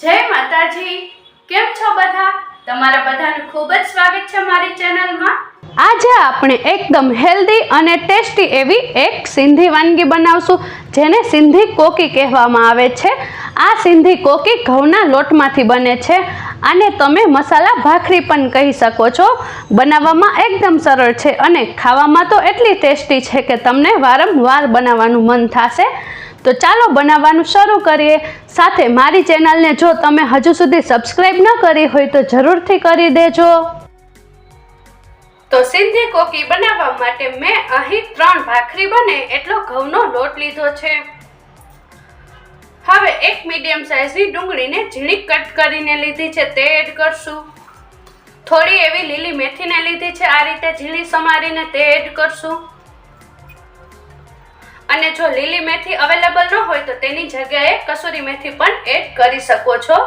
જય માતાજી. કેમ છો બધા? તમારા બધાનું ખૂબ જ સ્વાગત છે મારી ચેનલમાં. આજે આપણે એકદમ હેલ્ધી અને ટેસ્ટી એવી એક સિંધી વાનગી બનાવશું, જેને સિંધી કોકી કહેવામાં આવે છે. આ સિંધી કોકી ઘઉંના લોટમાંથી બને છે આને તમે મસાલા ભાખરી પણ કહી શકો છો. બનાવવામાં એકદમ સરળ છે અને ખાવામાં તો એટલી ટેસ્ટી છે કે તમને વારંવાર બનાવવાનું મન થશે. તો ચાલો બનાવવાનું શરૂ કરીએ. સાથે મારી ચેનલને જો તમે હજુ સુધી સબસ્ક્રાઈબ ન કરી હોય તો જરૂરથી કરી દેજો. તો સિંધી કોકી બનાવવા માટે મેં અહીં ત્રણ ભાખરી બને એટલો ઘઉંનો લોટ લીધો છે. હવે એક મીડિયમ સાઇઝની ડુંગળીને ઝીણી કટ કરીને લીધી છે. તે એડ કરશું. થોડી એવી લીલી મેથીને લીધી છે. આ રીતે ઝીણી સમારીને તે એડ કરશું. અને જો લીલી મેથી અવેલેબલ ન હોય તો તેની જગ્યાએ કસૂરી મેથી પણ એડ કરી શકો છો.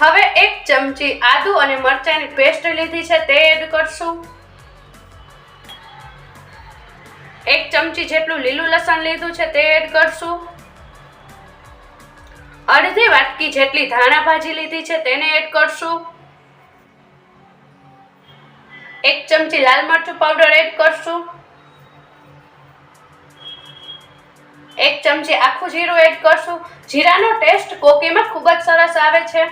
હવે એક ચમચી આદુ અને મરચાંની પેસ્ટ લીધી છે, તે એડ કરશું. એક ચમચી જેટલું લીલું લસણ લીધું છે, તે એડ કરશું. અડધી વાટકી જેટલી ધાણા ભાજી લીધી છે, તેને એડ કરશું. એક ચમચી લાલ મરચું પાવડર એડ કરશું. એક ચમચી આખું જીરું એડ કરશું. જીરાનો ટેસ્ટ કોકીમાં ખૂબ જ સરસ આવે છે.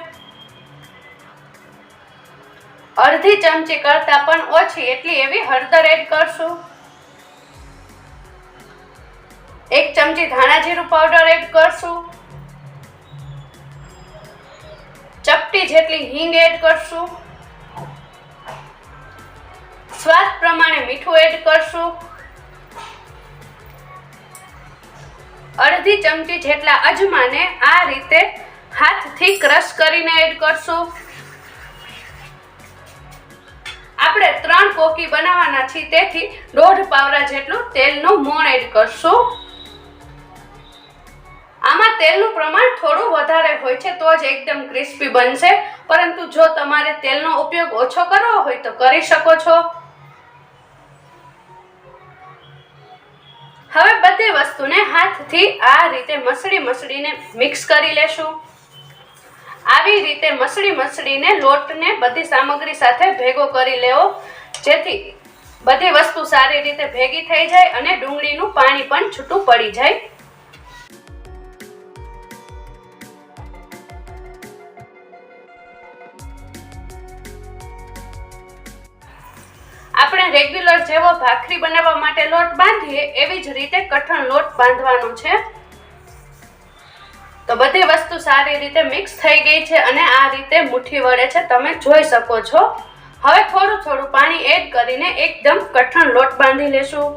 અડધી ચમચી કરતા પણ ઓછી એટલી એવી હળદર એડ કરશું. એક ચમચી ધાણા જીરું પાવડર એડ કરશું. ચપટી જેટલી હિંગ એડ કરશું. સ્વાદ પ્રમાણે મીઠું એડ કરશું. અડધી ચમચી જેટલા અજમાને આ રીતે હાથથી ક્રશ કરીને એડ કરશું. આપણે ત્રણ કોકી બનાવવાના છીએ, તેથી દોઢ પાવરા જેટલું તેલનું મોણ એડ કરશું. આમાં તેલનું પ્રમાણ થોડું વધારે હોય છે, તો જ એકદમ ક્રિસ્પી બનશે. પરંતુ જો તમારે તેલનો ઉપયોગ ઓછો કરવો હોય તો કરી શકો છો. હવે બધી વસ્તુને હાથથી આ રીતે મસળી મસળીને મિક્સ કરી લેશું. આવી રીતે મસળી મસળીને લોટને બધી સામગ્રી સાથે ભેગો કરી લેવો. જેથી બધી વસ્તુ સારી રીતે ભેગી થઈ જાય અને ડુંગળીનું પાણી પણ છૂટું પડી જાય. આપણે રેગ્યુલર જેવો ભાખરી બનાવવા માટે લોટ બાંધીએ, એવી જ રીતે કઠણ લોટ બાંધવાનો છે. તો બધી વસ્તુ સારી રીતે મિક્સ થઈ ગઈ છે અને આ રીતે મુઠ્ઠી વળે છે, તમે જોઈ શકો છો. હવે થોડું થોડું પાણી એડ કરીને એકદમ કઠણ લોટ બાંધી લેશું.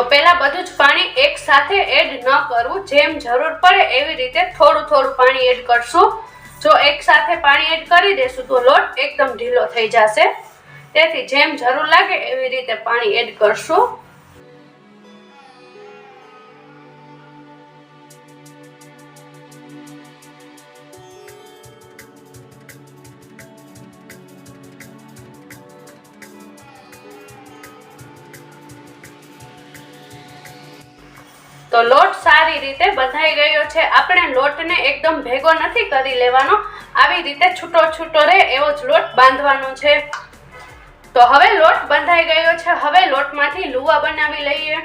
તો પહેલા બધું જ પાણી એક સાથે એડ ન કરવું જેમ જરૂર પડે એવી રીતે થોડું થોડું પાણી એડ કરશું. જો એક સાથે પાણી એડ કરી દેશું તો લોટ એકદમ ઢીલો થઈ જશે. તેથી જેમ જરૂર લાગે એવી રીતે પાણી એડ કરશું. તો લોટ સારી રીતે બંધાઈ ગયો છે. આપણે લોટને એકદમ ભેગો નથી કરી લેવાનો. આવી રીતે છૂટો છૂટો રહે એવો જ લોટ બાંધવાનો છે. તો હવે લોટ બંધાઈ ગયો છે. હવે લોટમાંથી લુવા બનાવી લઈએ.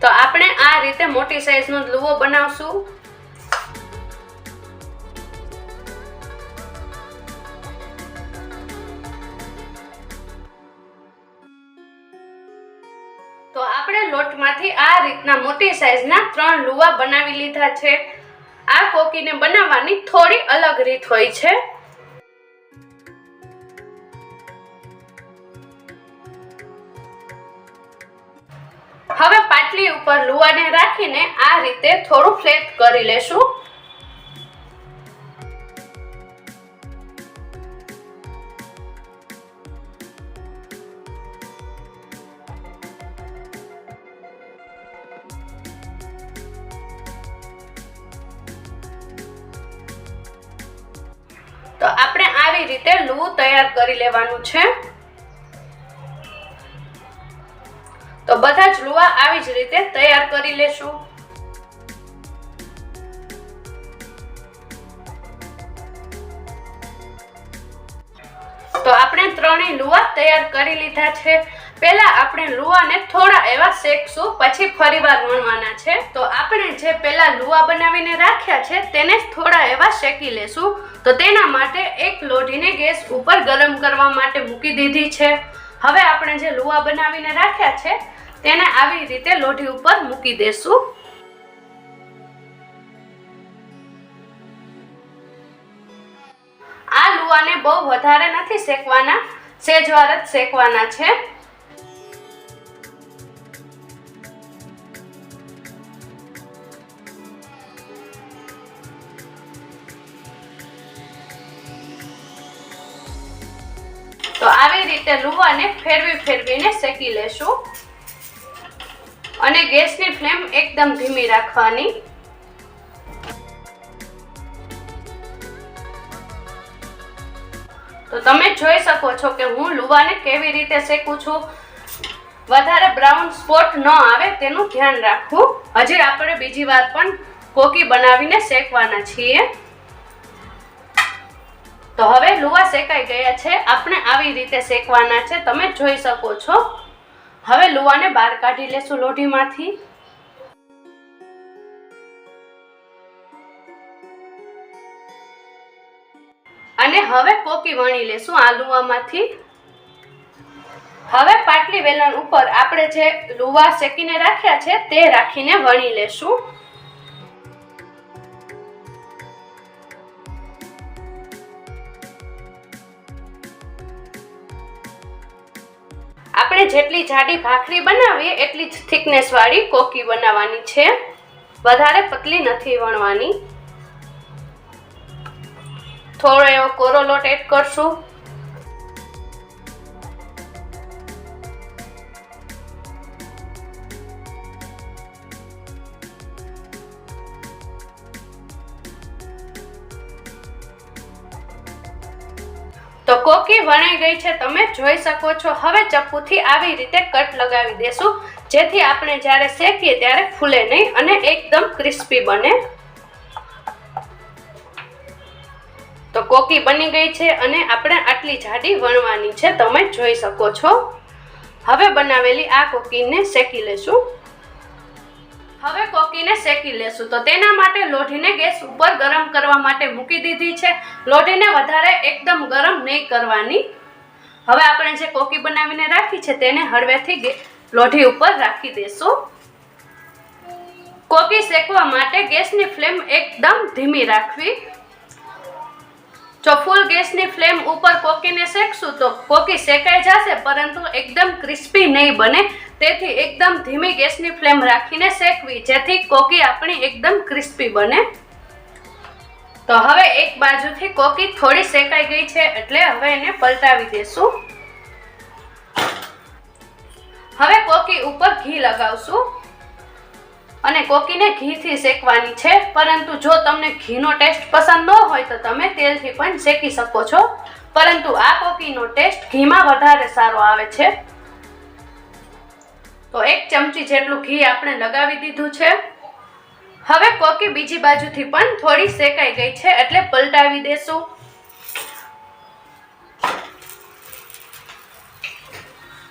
તો આપણે આ રીતે મોટી સાઈઝનો લુવો બનાવશું. લોટમાંથી આ રીતના મોટી સાઈઝના ત્રણ લુવા બનાવી લીધા છે. આ કોકીને બનાવવાની થોડી અલગ રીત હોય છે. હવે પાટલી ઉપર લુવાને રાખીને આ રીતે થોડું ફ્લેટ કરી લેશું. આવી રીતે લૂ તૈયાર કરી લેવાનું છે. તો બધા જ લુવા આવી જ રીતે તૈયાર કરી લેશું. તો આપણે ત્રણેય લુવા તૈયાર કરી લીધા છે. પહેલા આપણે લુવાને થોડા એવા શેકશું પછી ફરીવાર વણવાના છે. તો આપણે જે પહેલા લુવા બનાવીને રાખ્યા છે, તેને થોડા એવા શેકી લેશું. તો તેના માટે એક લોઢીને ગેસ ઉપર ગરમ કરવા માટે મૂકી દીધી છે. હવે આપણે જે લુવા બનાવીને રાખ્યા છે, તેને આવી રીતે લોઢી ઉપર મૂકી દેશું. આ લુવાને બહુ વધારે નથી શેકવાના સેજવાર જ શેકવાના છે. રીતે લુવાને ફેરવી ફેરવીને શેકી લેશું. અને ગેસની ફ્લેમ એકદમ ધીમી રાખવાની. તો તમે જોઈ શકો છો કે હું લુવાને કેવી રીતે શેકું છું. વધારે બ્રાઉન સ્પોટ ન આવે તેનું ધ્યાન રાખવું. હજી આપણે બીજી વાર પણ કોકી બનાવીને શેકવાના છીએ. તો હવે લુવા શેકાઈ ગયા છે. આપણે આવી રીતે શેકવાના છે. તમે જોઈ શકો છો. હવે લુવાને બહાર કાઢી લેશું લોઢીમાંથી. અને હવે કોકી વણી લેશું આ લુવામાંથી. હવે પાટલી વેલણ ઉપર આપણે જે લુવા શેકીને રાખ્યા છે, તે રાખીને વણી લેશું. આપણે જેટલી જાડી ભાખરી બનાવીએ, એટલી જ થિકનેસવાળી કોકી બનાવવાની છે. વધારે પતલી નથી વણવાની. થોડો એવો કોરો લોટ એડ કરશું. તો વણાઈ ગઈ છે, તમે જોઈ શકો છો. હવે ચપ્પુથી આવી રીતે કટ લગાવી દેશું. જેથી આપણે જ્યારે શેકીએ ત્યારે ફૂલે નહીં અને એકદમ ક્રિસ્પી બને. તો કોકી બની ગઈ છે અને આપણે આટલી જાડી વણવાની છે, તમે જોઈ શકો છો. હવે બનાવેલી આ કોકીને શેકી લેશું. હવે કોકીને શેકી લેશું. તો તેના માટે લોઢીને ગેસ ઉપર ગરમ કરવા માટે મૂકી દીધી છે. લોઢીને વધારે એકદમ ગરમ નહીં કરવાની. હવે આપણે જે કોકી બનાવીને રાખી છે તેને હળવેથી લોઢી ઉપર રાખી દેશું. કોકી શેકવા માટે ગેસની ફ્લેમ એકદમ ધીમી રાખવી. જો ફૂલ ગેસની ફ્લેમ ઉપર કોકીને શેકશું તો કોકી શેકાઈ જશે, પરંતુ એકદમ ક્રિસ્પી નહીં બને. તેથી એકદમ ધીમી ગેસની ફ્લેમ રાખીને શેકવી, જેથી કોકી આપણી એકદમ ક્રિસ્પી બને. તો હવે એક બાજુથી કોકી થોડી શેકાઈ ગઈ છે, એટલે હવે એને પલટાવી દેશું. હવે કોકી ઉપર ઘી લગાવશું. અને કોકીને ઘીથી શેકવાની છે. પરંતુ જો તમને ઘીનો ટેસ્ટ પસંદ ન હોય તો તમે તેલથી પણ શેકી શકો છો. પરંતુ આ કોકીનો ટેસ્ટ ઘીમાં વધારે સારો આવે છે. તો એક ચમચી જેટલું ઘી આપણે લગાવી દીધું છે. હવે કોકી બીજી બાજુથી પણ થોડી શેકાઈ ગઈ છે એટલે પલટાવી દેશું.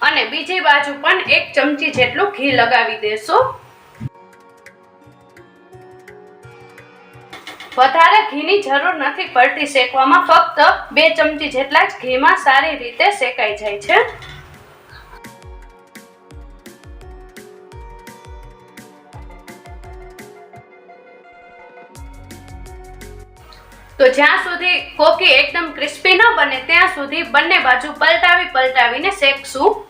અને બીજી બાજુ પણ એક ચમચી જેટલું ઘી લગાવી દેશું. વધારે ઘીની જરૂર નથી પડતી શેકવામાં, ફક્ત બે ચમચી જેટલા જ ઘીમાં સારી રીતે શેકાઈ જાય છે. તો જ્યાં સુધી કોકી એકદમ ક્રિસ્પી ન બને, ત્યાં સુધી બંને બાજુ પલટાવી પલટાવીને શેકશું.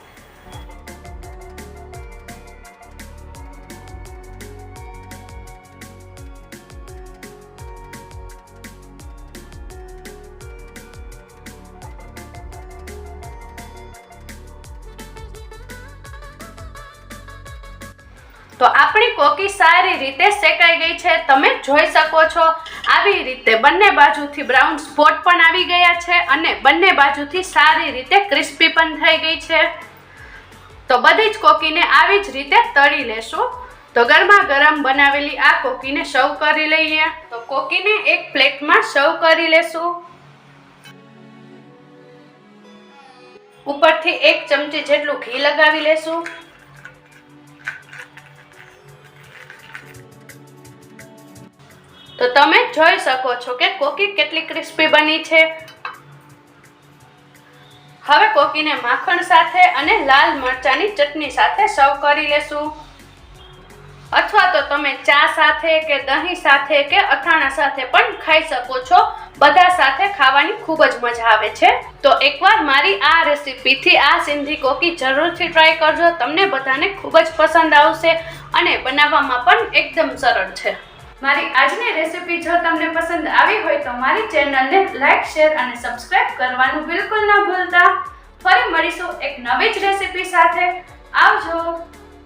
તો આપણી કોકી સારી રીતે શેકાઈ ગઈ છે. તમે જોઈ શકો છો, આવી રીતે બંને બાજુથી બ્રાઉન સ્પોટ પણ આવી ગયા છે અને બંને બાજુથી સારી રીતે ક્રિસ્પી પણ થઈ ગઈ છે. તો બધી જ કોકીને આવી જ રીતે તળી લેશું. તો ગરમા ગરમ બનાવેલી આ કોકીને સર્વ કરી લઈએ. તો કોકીને એક પ્લેટમાં સર્વ કરી લેશું. ઉપરથી એક ચમચી જેટલું ઘી લગાવી લેશું. તો તમે જોઈ શકો છો કે કોકી કેટલી ક્રિસ્પી બની છે. હવે કોકીને માખણ સાથે અને લાલ મરચાની ચટણી સાથે સર્વ કરી લેશું. અથવા તો તમે ચા સાથે કે દહીં સાથે કે અથાણા સાથે પણ ખાઈ શકો છો. બધા સાથે ખાવાની ખૂબ જ મજા આવે છે. તો એકવાર મારી આ રેસીપીથી આ સિંધી કોકી જરૂરથી ટ્રાય કરજો. તમને બધાને ખૂબ જ પસંદ આવશે અને બનાવવામાં પણ એકદમ સરળ છે. મારી આજની રેસીપી જો તમને પસંદ આવી હોય તો મારી ચેનલને લાઈક શેર અને સબસ્ક્રાઇબ કરવાનું બિલકુલ ના ભૂલતા. ફરી મળીશું એક નવી જ રેસીપી સાથે. આવજો.